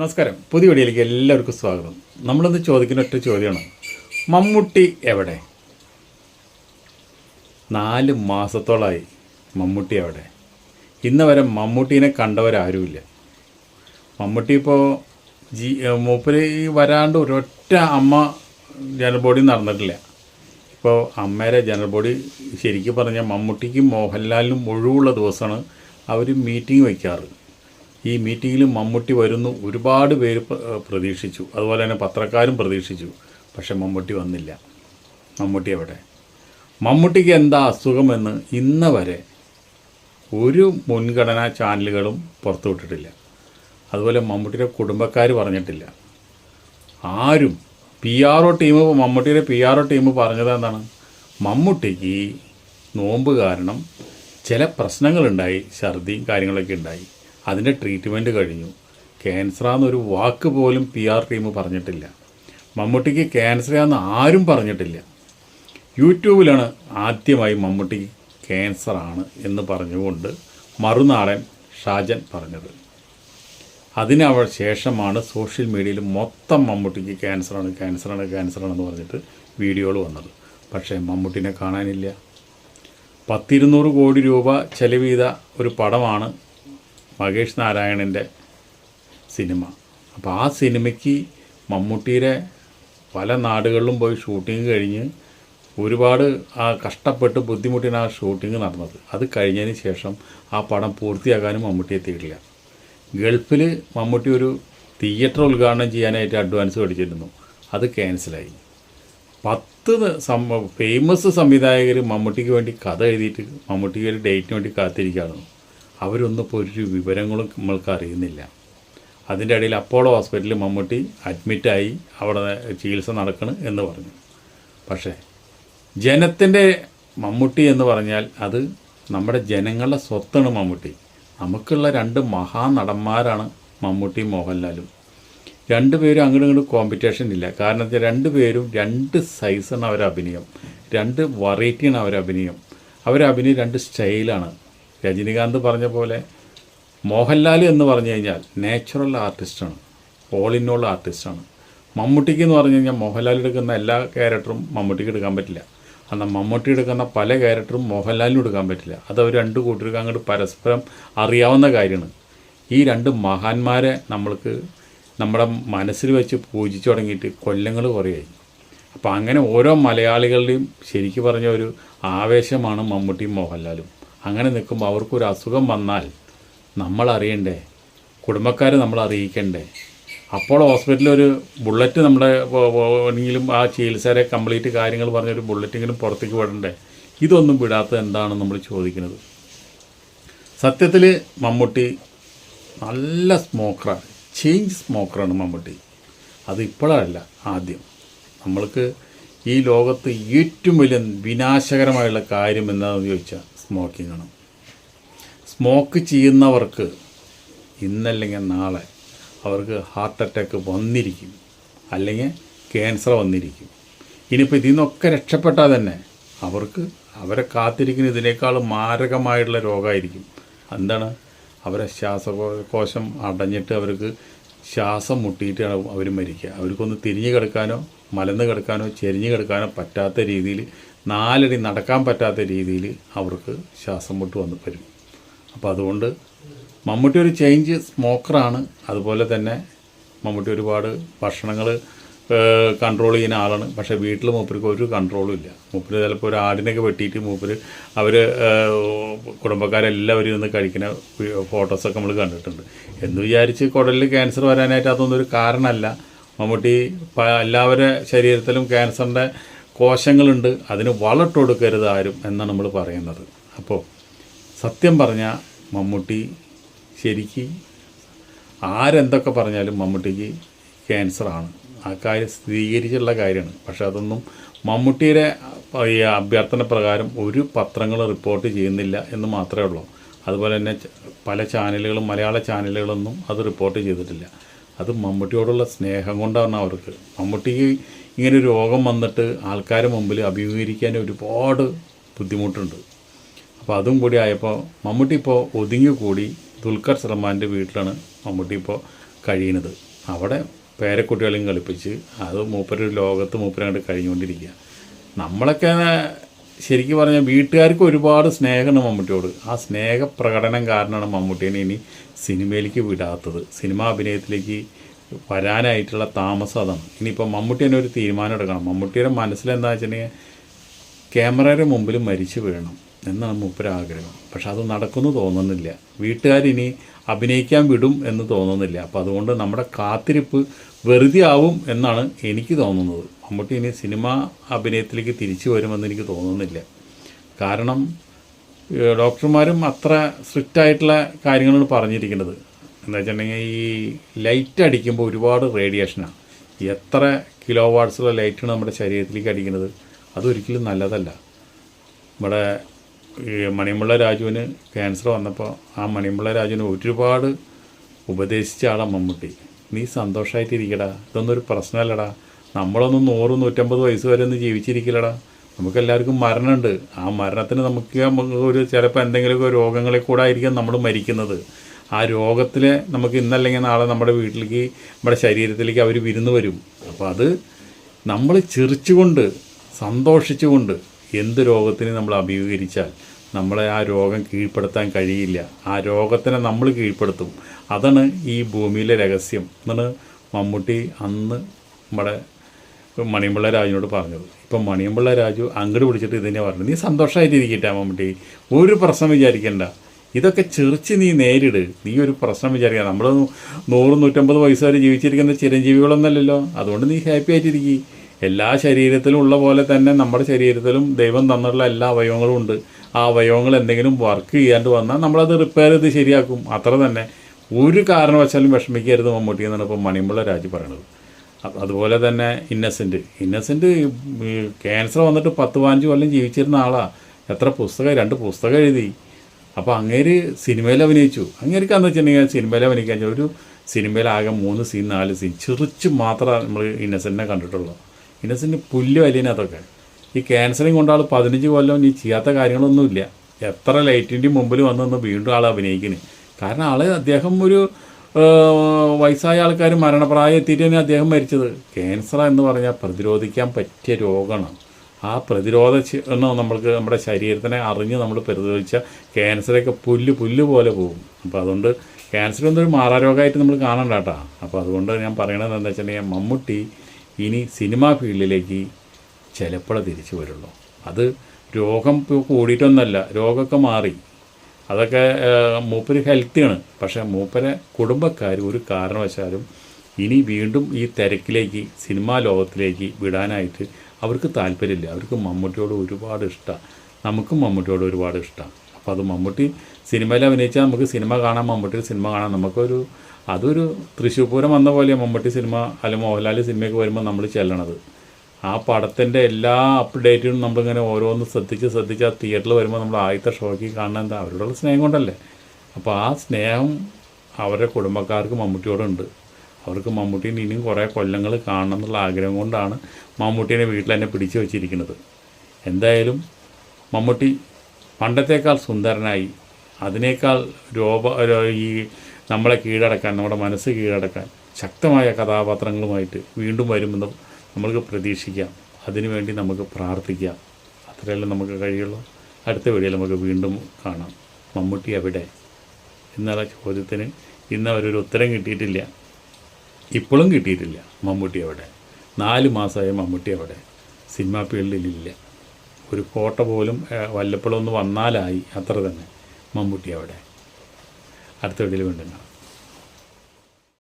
നമസ്കാരം. പുതിയ വീഡിയോയിലേക്ക് എല്ലാവർക്കും സ്വാഗതം. നമ്മളിന്ന് ചോദിക്കുന്ന ഒറ്റ ചോദ്യമാണ്. മമ്മൂട്ടി എവിടെ? നാല് മാസത്തോളമായി മമ്മൂട്ടി എവിടെ? ഇന്ന് വരെ മമ്മൂട്ടീനെ കണ്ടവരാരുമില്ല. മമ്മൂട്ടി ഇപ്പോൾ ജി മൂപ്പര് വരാണ്ട് ഒരൊറ്റ അമ്മ ജനറൽ ബോഡി നടന്നിട്ടില്ല. ഇപ്പോൾ അമ്മേരെ ജനറൽ ബോഡി ശരിക്കും പറഞ്ഞാൽ മമ്മൂട്ടിക്കും മോഹൻലാലിനും ഒഴിവുള്ള ദിവസമാണ് അവർ മീറ്റിംഗ് വയ്ക്കാറ് ഈ മീറ്റിങ്ങിൽ മമ്മൂട്ടി വരുന്നു. ഒരുപാട് പേര് പ്രതീക്ഷിച്ചു. അതുപോലെ തന്നെ പത്രക്കാരും പ്രതീക്ഷിച്ചു. പക്ഷെ മമ്മൂട്ടി വന്നില്ല. മമ്മൂട്ടി എവിടെ? മമ്മൂട്ടിക്ക് എന്താ അസുഖമെന്ന് ഇന്ന് വരെ ഒരു മുൻഗണനാ ചാനലുകളും പുറത്തുവിട്ടിട്ടില്ല അതുപോലെ മമ്മൂട്ടിയുടെ കുടുംബക്കാർ പറഞ്ഞിട്ടില്ല. ആരും പി ആർ ഒ ടീം മമ്മൂട്ടിയുടെ പി ആർ ഒ ടീം പറഞ്ഞത് എന്താണ്? മമ്മൂട്ടിക്ക് നോമ്പ് കാരണം ചില പ്രശ്നങ്ങളുണ്ടായി ഛർദിയും കാര്യങ്ങളൊക്കെ ഉണ്ടായി. അതിന്റെ ട്രീറ്റ്മെന്റ് കഴിഞ്ഞു. ക്യാൻസറാന്നൊരു വാക്ക് പോലും പി ആർ ടീം പറഞ്ഞിട്ടില്ല. മമ്മൂട്ടിക്ക് ക്യാൻസറാന്ന് ആരും പറഞ്ഞിട്ടില്ല. യൂട്യൂബിലാണ് ആദ്യമായി മമ്മൂട്ടിക്ക് ക്യാൻസറാണ് എന്ന് പറഞ്ഞുകൊണ്ട് മറുനാടൻ ഷാജൻ പറഞ്ഞത്. അതിനവൾ ശേഷമാണ് സോഷ്യൽ മീഡിയയിൽ മൊത്തം മമ്മൂട്ടിക്ക് ക്യാൻസറാണ് ക്യാൻസറാണ് ക്യാൻസറാണെന്ന് പറഞ്ഞിട്ട് വീഡിയോകൾ വന്നത്. പക്ഷേ മമ്മൂട്ടിനെ കാണാനില്ല. പത്തിരുന്നൂറ് കോടി രൂപ ചെലവ് ചെയ്ത ഒരു പടമാണ് മഹേഷ് നാരായണന്റെ സിനിമ. അപ്പോൾ ആ സിനിമയ്ക്ക് മമ്മൂട്ടിയുടെ പല നാടുകളിലും പോയി ഷൂട്ടിങ് കഴിഞ്ഞ് ഒരുപാട് ആ കഷ്ടപ്പെട്ട് ബുദ്ധിമുട്ടിന് ആ ഷൂട്ടിങ് നടന്നത്. അത് കഴിഞ്ഞതിന് ശേഷം ആ പടം പൂർത്തിയാക്കാനും മമ്മൂട്ടി എത്തിയിട്ടില്ല. ഗൾഫിൽ മമ്മൂട്ടി ഒരു തിയേറ്റർ ഉദ്ഘാടനം ചെയ്യാനായിട്ട് അഡ്വാൻസ് മേടിച്ചിരുന്നു. അത് ക്യാൻസലായി. പത്ത് ഫേമസ് സംവിധായകർ മമ്മൂട്ടിക്ക് വേണ്ടി കഥ എഴുതിയിട്ട് മമ്മൂട്ടിക്ക് ഒരു ഡേറ്റിന് വേണ്ടി കാത്തിരിക്കുകയാണ് അവരൊന്നും ഇപ്പോൾ ഒരു വിവരങ്ങളും നമ്മൾക്ക് അറിയുന്നില്ല. അതിന്റെ ഇടയിൽ അപ്പോളോ ഹോസ്പിറ്റലിൽ മമ്മൂട്ടി അഡ്മിറ്റായി അവിടെ ചികിത്സ നടക്കണം എന്ന് പറഞ്ഞു. പക്ഷേ ജനത്തിന്റെ മമ്മൂട്ടി എന്ന് പറഞ്ഞാൽ അത് നമ്മുടെ ജനങ്ങളുടെ സ്വത്താണ് മമ്മൂട്ടി. നമുക്കുള്ള രണ്ട് മഹാനടന്മാരാണ് മമ്മൂട്ടിയും മോഹൻലാലും. രണ്ടുപേരും അങ്ങോട്ടും ഇങ്ങോട്ടും കോമ്പറ്റീഷൻ ഇല്ല. കാരണം രണ്ടുപേരും രണ്ട് സൈസാണ് അവരഭിനയം. രണ്ട് വെറൈറ്റിയാണ് അവരഭിനയം. അവരഭിനയം രണ്ട് സ്റ്റൈലാണ് രജനികാന്ത് പറഞ്ഞ പോലെ മോഹൻലാൽ എന്ന് പറഞ്ഞു കഴിഞ്ഞാൽ നാച്ചുറൽ ആർട്ടിസ്റ്റാണ് ഓൾ ഇൻ ഓൾ ആർട്ടിസ്റ്റാണ് മമ്മൂട്ടിക്ക് എന്ന് പറഞ്ഞു കഴിഞ്ഞാൽ മോഹൻലാൽ എടുക്കുന്ന എല്ലാ ക്യാരക്ടറും മമ്മൂട്ടിക്ക് എടുക്കാൻ പറ്റില്ല. എന്നാൽ മമ്മൂട്ടി എടുക്കുന്ന പല ക്യാരക്ടറും മോഹൻലാലിനും എടുക്കാൻ പറ്റില്ല. അത് അവർ രണ്ട് കൂട്ടർക്ക് അങ്ങോട്ട് പരസ്പരം അറിയാവുന്ന കാര്യമാണ്. ഈ രണ്ട് മഹാന്മാരെ നമ്മൾക്ക് നമ്മുടെ മനസ്സിൽ വെച്ച് പൂജിച്ചു തുടങ്ങിയിട്ട് കൊല്ലങ്ങൾ കുറയായി അപ്പോൾ അങ്ങനെ ഓരോ മലയാളികളുടെയും ശരിക്കു പറഞ്ഞ ഒരു ആവേശമാണ് മമ്മൂട്ടിയും മോഹൻലാലും. അങ്ങനെ നിൽക്കുമ്പോൾ അവർക്കൊരു അസുഖം വന്നാൽ നമ്മൾ അറിയണ്ടേ കുടുംബക്കാരെ നമ്മൾ അറിയിക്കണ്ടേ അപ്പോൾ ഹോസ്പിറ്റലിൽ ഒരു ബുള്ളറ്റ് നമ്മുടെ എങ്കിലും ആ ചികിത്സയുടെ കംപ്ലീറ്റ് കാര്യങ്ങൾ പറഞ്ഞൊരു ബുള്ളറ്റെങ്കിലും പുറത്തേക്ക് വിടണ്ടേ? ഇതൊന്നും വിടാത്തത് എന്താണ് നമ്മൾ ചോദിക്കുന്നത്. സത്യത്തിൽ മമ്മൂട്ടി നല്ല സ്മോക്കറാണ്. ചേഞ്ച് സ്മോക്കറാണ് മമ്മൂട്ടി. അത് ഇപ്പോഴല്ല ആദ്യം. നമ്മൾക്ക് ഈ ലോകത്ത് ഏറ്റവും വലിയ വിനാശകരമായുള്ള കാര്യം എന്താണെന്ന് ചോദിച്ചാൽ സ്മോക്കിംഗ് ആണ് സ്മോക്ക് ചെയ്യുന്നവർക്ക് ഇന്നല്ലെങ്കിൽ നാളെ അവർക്ക് ഹാർട്ട് അറ്റാക്ക് വന്നിരിക്കും. അല്ലെങ്കിൽ ക്യാൻസർ വന്നിരിക്കും. ഇനിയിപ്പോൾ ഇതിൽ നിന്നൊക്കെ രക്ഷപ്പെട്ടാൽ തന്നെ അവർക്ക് അവരെ കാത്തിരിക്കുന്ന ഇതിനേക്കാളും മാരകമായിട്ടുള്ള രോഗമായിരിക്കും. എന്താണ്? അവരെ ശ്വാസകോശം അടഞ്ഞിട്ട് അവർക്ക് ശ്വാസം മുട്ടിയിട്ട് അവർ മരിക്കുക. അവർക്കൊന്ന് തിരിഞ്ഞു കിടക്കാനോ മലന്ന് കിടക്കാനോ ചെരിഞ്ഞു കിടക്കാനോ പറ്റാത്ത രീതിയിൽ നാലടി നടക്കാൻ പറ്റാത്ത രീതിയിൽ അവർക്ക് ശ്വാസം മുട്ട് വന്ന് വരും അപ്പോൾ അതുകൊണ്ട് മമ്മൂട്ടി ഒരു ചേഞ്ച് സ്മോക്കറാണ് അതുപോലെ തന്നെ മമ്മൂട്ടി ഒരുപാട് ഭക്ഷണങ്ങൾ കൺട്രോൾ ചെയ്യുന്ന ആളാണ്. പക്ഷേ വീട്ടിൽ മൂപ്പർക്ക് ഒരു കൺട്രോളും ഇല്ല. മൂപ്പര് ചിലപ്പോൾ ഒരു ആടിനൊക്കെ വെട്ടിയിട്ട് മൂപ്പര് അവർ കുടുംബക്കാരെല്ലാവരും ഇന്ന് കഴിക്കുന്ന ഫോട്ടോസൊക്കെ നമ്മൾ കണ്ടിട്ടുണ്ട്. എന്ന് വിചാരിച്ച് കുടലിൽ ക്യാൻസർ വരാനായിട്ട് അതൊന്നും ഒരു കാരണമല്ല. മമ്മൂട്ടി എല്ലാവരുടെ ശരീരത്തിലും ക്യാൻസറിന്റെ കോശങ്ങളുണ്ട് അതിന് വളട്ട് കൊടുക്കരുത് ആരും എന്നാണ് നമ്മൾ പറയുന്നത്. അപ്പോൾ സത്യം പറഞ്ഞാൽ മമ്മൂട്ടി ശരിക്ക് ആരെന്തൊക്കെ പറഞ്ഞാലും മമ്മൂട്ടിക്ക് ക്യാൻസറാണ് ആ കാര്യം സ്ഥിരീകരിച്ചുള്ള കാര്യമാണ്. പക്ഷെ അതൊന്നും മമ്മൂട്ടിയുടെ ഈ അഭ്യർത്ഥന പ്രകാരം ഒരു പത്രങ്ങളും റിപ്പോർട്ട് ചെയ്യുന്നില്ല എന്ന് മാത്രമേ ഉള്ളൂ. അതുപോലെ തന്നെ പല ചാനലുകളും മലയാള ചാനലുകളൊന്നും അത് റിപ്പോർട്ട് ചെയ്തിട്ടില്ല. അത് മമ്മൂട്ടിയോടുള്ള സ്നേഹം കൊണ്ടാണ് അവർക്ക്. മമ്മൂട്ടിക്ക് ഇങ്ങനെ രോഗം വന്നിട്ട് ആൾക്കാരെ മുമ്പിൽ അഭിമുഖീകരിക്കാൻ ഒരുപാട് ബുദ്ധിമുട്ടുണ്ട്. അപ്പോൾ അതും കൂടി ആയപ്പോൾ മമ്മൂട്ടി ഇപ്പോൾ ഒതുങ്ങി കൂടി ദുൽഖർ സൽമാന്റെ വീട്ടിലാണ് മമ്മൂട്ടി ഇപ്പോൾ കഴിയുന്നത്. അവിടെ പേരക്കുട്ടികളെയും കളിപ്പിച്ച് അത് മൂപ്പര് ലോകത്ത് മൂപ്പരങ്ങോട്ട് കഴിഞ്ഞുകൊണ്ടിരിക്കുക. നമ്മളൊക്കെ ശരിക്കും പറഞ്ഞാൽ വീട്ടുകാർക്ക് ഒരുപാട് സ്നേഹമാണ് മമ്മൂട്ടിയോട്. ആ സ്നേഹപ്രകടനം കാരണമാണ് മമ്മൂട്ടീനെ ഇനി സിനിമയിലേക്ക് വിടാത്തത്. സിനിമാ അഭിനയത്തിലേക്ക് വരാനായിട്ടുള്ള താമസം അതാണ്. ഇനിയിപ്പോൾ മമ്മൂട്ടി തന്നെ ഒരു തീരുമാനം എടുക്കണം. മമ്മൂട്ടിയുടെ മനസ്സിലെന്താ വെച്ചിട്ടുണ്ടെങ്കിൽ ക്യാമറയുടെ മുമ്പിൽ മരിച്ചു വീഴണം എന്നാണ് മൂപ്പര് ആഗ്രഹം. പക്ഷെ അത് നടക്കുന്നു തോന്നുന്നില്ല. വീട്ടുകാരിനി അഭിനയിക്കാൻ വിടും എന്ന് തോന്നുന്നില്ല. അപ്പം അതുകൊണ്ട് നമ്മുടെ കാത്തിരിപ്പ് വെറുതെ ആവും എന്നാണ് എനിക്ക് തോന്നുന്നത്. മമ്മൂട്ടി ഇനി സിനിമ അഭിനയത്തിലേക്ക് തിരിച്ചു വരുമെന്ന് എനിക്ക് തോന്നുന്നില്ല. കാരണം ഡോക്ടർമാരും അത്ര സ്ട്രിക്റ്റായിട്ടുള്ള കാര്യങ്ങളാണ് പറഞ്ഞിരിക്കുന്നത്. എന്താ വെച്ചിട്ടുണ്ടെങ്കിൽ ഈ ലൈറ്റ് അടിക്കുമ്പോൾ ഒരുപാട് റേഡിയേഷനാണ് എത്ര കിലോ വാട്ട്സുള്ള ലൈറ്റാണ് നമ്മുടെ ശരീരത്തിലേക്ക് അടിക്കുന്നത് അതൊരിക്കലും നല്ലതല്ല. നമ്മുടെ മണിമുള്ള രാജുവിന് ക്യാൻസർ വന്നപ്പോൾ ആ മണിമുള്ള രാജുവിന് ഒരുപാട് ഉപദേശിച്ച ആളാണ് മമ്മൂട്ടി. നീ സന്തോഷമായിട്ടിരിക്കടാ ഇതൊന്നും ഒരു പ്രശ്നമല്ലടാ. നമ്മളൊന്നും നൂറ് നൂറ്റമ്പത് വയസ്സ് വരെ ഒന്നും ജീവിച്ചിരിക്കില്ലടാ. നമുക്കെല്ലാവർക്കും മരണമുണ്ട്. ആ മരണത്തിന് നമുക്ക് ഒരു ചിലപ്പോൾ എന്തെങ്കിലുമൊക്കെ രോഗങ്ങളെ കൂടെ ആയിരിക്കും നമ്മൾ മരിക്കുന്നത്. ആ രോഗത്തിൽ നമുക്ക് ഇന്നല്ലെങ്കിൽ നാളെ നമ്മുടെ വീട്ടിലേക്ക് നമ്മുടെ ശരീരത്തിലേക്ക് അവർ വിരുന്ന് വരും. അപ്പോൾ അത് നമ്മൾ ചിരിച്ചുകൊണ്ട് സന്തോഷിച്ചുകൊണ്ട് എന്ത് രോഗത്തിനെ നമ്മൾ അഭിമുഖീകരിച്ചാൽ നമ്മളെ ആ രോഗം കീഴ്പ്പെടുത്താൻ കഴിയില്ല. ആ രോഗത്തിനെ നമ്മൾ കീഴ്പ്പെടുത്തും. അതാണ് ഈ ഭൂമിയിലെ രഹസ്യം എന്നാണ് മമ്മൂട്ടി അന്ന് നമ്മുടെ മണിയമ്പിള്ള രാജുവിനോട് പറഞ്ഞത്. ഇപ്പം മണിയമ്പിള്ള രാജു അങ്ങോട്ട് പിടിച്ചിട്ട് ഇതിനെ പറഞ്ഞു. നീ സന്തോഷമായിട്ടിരിക്കട്ടെ മമ്മൂട്ടി. ഒരു പ്രശ്നം വിചാരിക്കണ്ട. ഇതൊക്കെ ചെറിച്ച് നീ നേരിട്. നീ ഒരു പ്രശ്നം വിചാരിക്കുക നമ്മൾ നൂറ് നൂറ്റമ്പത് വയസ്സ് വരെ ജീവിച്ചിരിക്കുന്ന ചിരഞ്ജീവികളൊന്നല്ലല്ലോ. അതുകൊണ്ട് നീ ഹാപ്പി ആയിട്ടിരിക്കുക എല്ലാ ശരീരത്തിലും ഉള്ള പോലെ തന്നെ നമ്മുടെ ശരീരത്തിലും ദൈവം തന്നിട്ടുള്ള എല്ലാ അവയവങ്ങളും ഉണ്ട്. ആ അവയവങ്ങൾ എന്തെങ്കിലും വർക്ക് ചെയ്യാണ്ട് വന്നാൽ നമ്മളത് റിപ്പയർ ചെയ്ത് ശരിയാക്കും. അത്ര തന്നെ. ഒരു കാരണവശാലും വിഷമിക്കരുത് മമ്മൂട്ടി എന്നാണ് ഇപ്പം മണിമുള്ള രാജു പറയണത്. അതുപോലെ തന്നെ ഇന്നസെന്റ് ഇന്നസെന്റ് ക്യാൻസർ വന്നിട്ട് പത്ത് പതിനഞ്ച് കൊല്ലം ജീവിച്ചിരുന്ന ആളാണ് എത്ര പുസ്തകം രണ്ട് പുസ്തകം എഴുതി. അപ്പോൾ അങ്ങേര് സിനിമയിൽ അഭിനയിച്ചു അങ്ങേർക്ക് എന്ന് വെച്ചിട്ടുണ്ടെങ്കിൽ സിനിമയിൽ അഭിനയിക്കാൻ ഒരു സിനിമയിൽ ആകെ മൂന്ന് സീൻ നാല് സീൻ ചെറിച്ച് മാത്രമാണ് നമ്മൾ ഇന്നസെന്റിനെ കണ്ടിട്ടുള്ളൂ. ഇന്നസെന്റ് പുല്ല് വലിയതിനകത്തൊക്കെ ഈ ക്യാൻസറിങ് കൊണ്ട് ആൾ പതിനഞ്ച് കൊല്ലം ഈ ചെയ്യാത്ത കാര്യങ്ങളൊന്നുമില്ല. എത്ര ലൈറ്റിന്റെ മുമ്പിൽ വന്നു വീണ്ടും ആൾ അഭിനയിക്കുന്നു കാരണം ആൾ അദ്ദേഹം ഒരു വയസ്സായ ആൾക്കാർ മരണപ്രായം എത്തിയിട്ട് തന്നെ അദ്ദേഹം മരിച്ചത്. ക്യാൻസർ എന്ന് പറഞ്ഞാൽ പ്രതിരോധിക്കാൻ പറ്റിയ രോഗമാണ്. ആ പ്രതിരോധ എന്ന് നമ്മൾക്ക് നമ്മുടെ ശരീരത്തിനെ അറിഞ്ഞ് നമ്മൾ പ്രതിരോധിച്ച ക്യാൻസറൊക്കെ പുല്ല് പുല്ല് പോലെ പോകും. അപ്പോൾ അതുകൊണ്ട് ക്യാൻസർ എന്തൊരു മാറാരോഗമായിട്ട് നമ്മൾ കാണണ്ട കേട്ടോ. അപ്പോൾ അതുകൊണ്ട് ഞാൻ പറയണത് എന്താ വെച്ചിട്ടുണ്ടെങ്കിൽ മമ്മൂട്ടി ഇനി സിനിമാ ഫീൽഡിലേക്ക് ചിലപ്പോഴേ തിരിച്ചു വരുള്ളൂ. അത് രോഗം കൂടിയിട്ടൊന്നല്ല രോഗമൊക്കെ മാറി. അതൊക്കെ മൂപ്പര് ഹെൽത്തിയാണ് പക്ഷേ മൂപ്പരെ കുടുംബക്കാർ ഒരു കാരണവശാലും ഇനി വീണ്ടും ഈ തിരക്കിലേക്ക് സിനിമാ ലോകത്തിലേക്ക് വിടാനായിട്ട് അവർക്ക് താല്പര്യമില്ല. അവർക്ക് മമ്മൂട്ടിയോട് ഒരുപാട് ഇഷ്ടമാണ് നമുക്കും മമ്മൂട്ടിയോട് ഒരുപാട് ഇഷ്ടമാണ് അപ്പോൾ അത് മമ്മൂട്ടി സിനിമയിൽ അഭിനയിച്ചാൽ നമുക്ക് സിനിമ കാണാം മമ്മൂട്ടിയുടെ സിനിമ കാണാം. നമുക്കൊരു അതൊരു തൃശ്ശൂർ പൂരം വന്ന പോലെ മമ്മൂട്ടി സിനിമ അല്ലെങ്കിൽ മോഹൻലാൽ സിനിമയൊക്കെ വരുമ്പോൾ നമ്മൾ ചെല്ലണത്. ആ പടത്തിന്റെ എല്ലാ അപ്ഡേറ്റും നമ്മളിങ്ങനെ ഓരോന്ന് ശ്രദ്ധിച്ച് ശ്രദ്ധിച്ച് ആ തിയേറ്ററിൽ വരുമ്പോൾ നമ്മൾ ആദ്യത്തെ ഷോയ്ക്ക് കാണുന്ന എന്താ? അവരോടുള്ള സ്നേഹം കൊണ്ടല്ലേ. അപ്പോൾ ആ സ്നേഹം അവരുടെ കുടുംബക്കാർക്ക് മമ്മൂട്ടിയോടുണ്ട്. അവർക്ക് മമ്മൂട്ടീനെ ഇനിയും കുറേ കൊല്ലങ്ങൾ കാണണം എന്നുള്ള ആഗ്രഹം കൊണ്ടാണ് മമ്മൂട്ടീനെ വീട്ടിൽ തന്നെ പിടിച്ചു വച്ചിരിക്കുന്നത്. എന്തായാലും മമ്മൂട്ടി പണ്ടത്തേക്കാൾ സുന്ദരനായി അതിനേക്കാൾ രൂപ ഈ നമ്മളെ കീഴടക്കാൻ നമ്മുടെ മനസ്സ് കീഴടക്കാൻ ശക്തമായ കഥാപാത്രങ്ങളുമായിട്ട് വീണ്ടും വരുമെന്ന് നമ്മൾക്ക് പ്രതീക്ഷിക്കാം. അതിനുവേണ്ടി നമുക്ക് പ്രാർത്ഥിക്കാം. അത്രയല്ലേ നമുക്ക് കഴിയുള്ളൂ. അടുത്ത വീഡിയോയിൽ നമുക്ക് വീണ്ടും കാണാം. മമ്മൂട്ടി എവിടെ? എന്നുള്ള ചോദ്യത്തിന് ഇന്ന് അവരൊരു ഉത്തരം കിട്ടിയിട്ടില്ല. ഇപ്പോഴും കിട്ടിയിട്ടില്ല. മമ്മൂട്ടി അവിടെ. നാല് മാസമായ മമ്മൂട്ടി അവിടെ. സിനിമാ ഫീൽഡിലില്ല. ഒരു ഫോട്ടോ പോലും വല്ലപ്പോഴൊന്ന് വല്ലപ്പോഴും വന്നാലായി. അത്ര തന്നെ മമ്മൂട്ടി അവിടെ. അടുത്ത വീട്ടിൽ വീണ്ടും